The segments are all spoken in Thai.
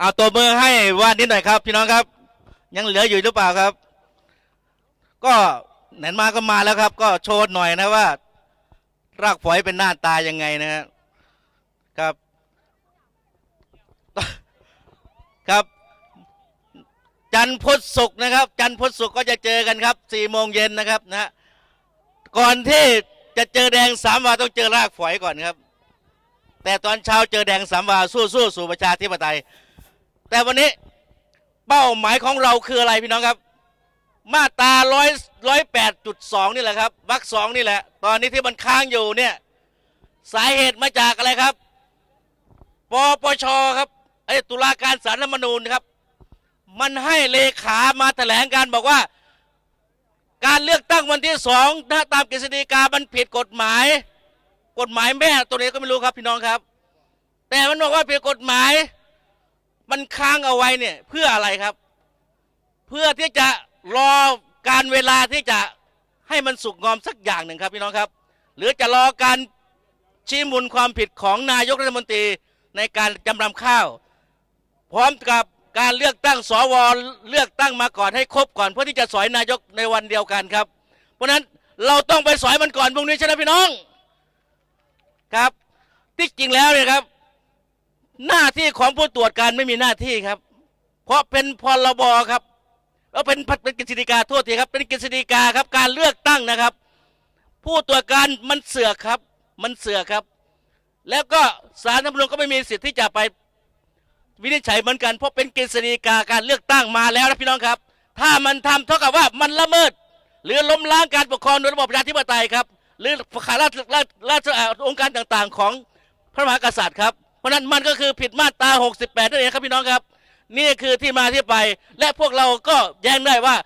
เอาตัวมือให้วาดนิดหน่อยครับ พี่น้องครับ ยังเหลืออยู่หรือเปล่าครับ ก็ไหนมาก็มาแล้วครับ ก็โชว์หน่อยนะว่า รากฝอยเป็นหน้าตายังไงนะครับ ครับ จันพุธศุกร์นะครับ จันพุธศุกร์ก็จะเจอกันครับสี่โมงเย็นนะครับนะฮะก่อนที่จะเจอแดงสามวาต้องเจอรากฝอยก่อนครับ แต่ตอนเช้าเจอแดงสามวาสู้สู้สู่ประชาธิปไตย แต่วันนี้เป้าหมายของเราคืออะไรพี่น้องครับ มาตราร้อยร้อยแปดจุดสองนี่แหละครับวรรคสองนี่แหละ ตอนนี้ที่มันค้างอยู่เนี่ย สาเหตุมาจากอะไรครับปปชครับไอ้ตุลาการสารรัฐมนูญครับ มันให้เลขามาแถลงการบอกว่า การเลือกตั้งวันที่สองถ้าตามกฤษฎีกามันผิดกฎหมาย กฎหมายแม่ตัวนี้ก็ไม่รู้ครับพี่น้องครับ แต่มันบอกว่าผิดกฎหมาย มันค้างเอาไว้เนี่ยเพื่ออะไรครับ เพื่อที่จะรอการเวลาที่จะให้มันสุกงอมสักอย่างหนึ่งครับพี่น้องครับ หรือจะรอการชี้มูลความผิดของนายกรัฐมนตรีในการจำนำข้าว พร้อมกับการเลือกตั้งสวเลือกตั้งมาก่อนให้ครบก่อนเพื่อที่จะสอยนายกในวันเดียวกันครับ เพราะฉะนั้นเราต้องไปสอยมันก่อนพรุ่งนี้ใช่ไหมพี่น้องครับ ที่จริงแล้วเนี่ยครับ หน้าที่ของผู้ตรวจการไม่มีหน้าที่ครับ เพราะเป็นพรบครับแล้วเป็นเป็นกฤษฎีกาโทษทีครับ เป็นกฤษฎีกาครับ การเลือกตั้งนะครับ ผู้ตรวจการมันเสือกครับ มันเสือกครับ แล้วก็สารรัฐธรรมนูญก็ไม่มีสิทธิ์ที่จะไปวินิจฉัยเหมือนกันเพราะเป็นกฤษฎีกาการเลือกตั้งมาแล้วนะพี่น้องครับ ถ้ามันทำเท่ากับว่ามันละเมิด หรือล้มล้างการปกครองโดยระบอบประชาธิปไตยครับ หรือขาราชราชราชอ่าองค์การต่างๆ ของพระมหากษัตริย์ครับ เพราะนั้นมันก็คือผิดมาตรา 68นั่นเองครับพี่น้องครับ นี่คือที่มาที่ไป และพวกเราก็แย้งได้ว่า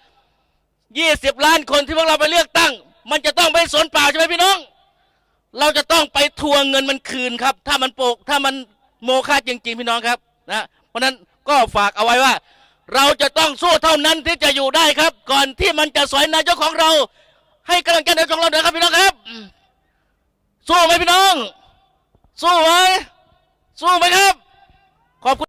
20 ล้านคนที่พวกเราไปเลือกตั้ง มันจะต้องไปสนเปล่าใช่ไหมพี่น้อง เราจะต้องไปทวงเงินมันคืนครับ ถ้ามันโปกถ้ามันโมฆะจริง ๆ พี่น้องครับนะเพราะฉะนั้นก็ฝากเอาไว้ว่า เราจะต้องสู้เท่านั้นที่จะอยู่ได้ครับ ก่อนที่มันจะสอยนายกของเรา ให้กำลังใจนายกของเราหน่อยครับพี่น้องครับ สู้ไหมพี่น้อง สู้ไหม สู้ไหมครับ ขอบคุณ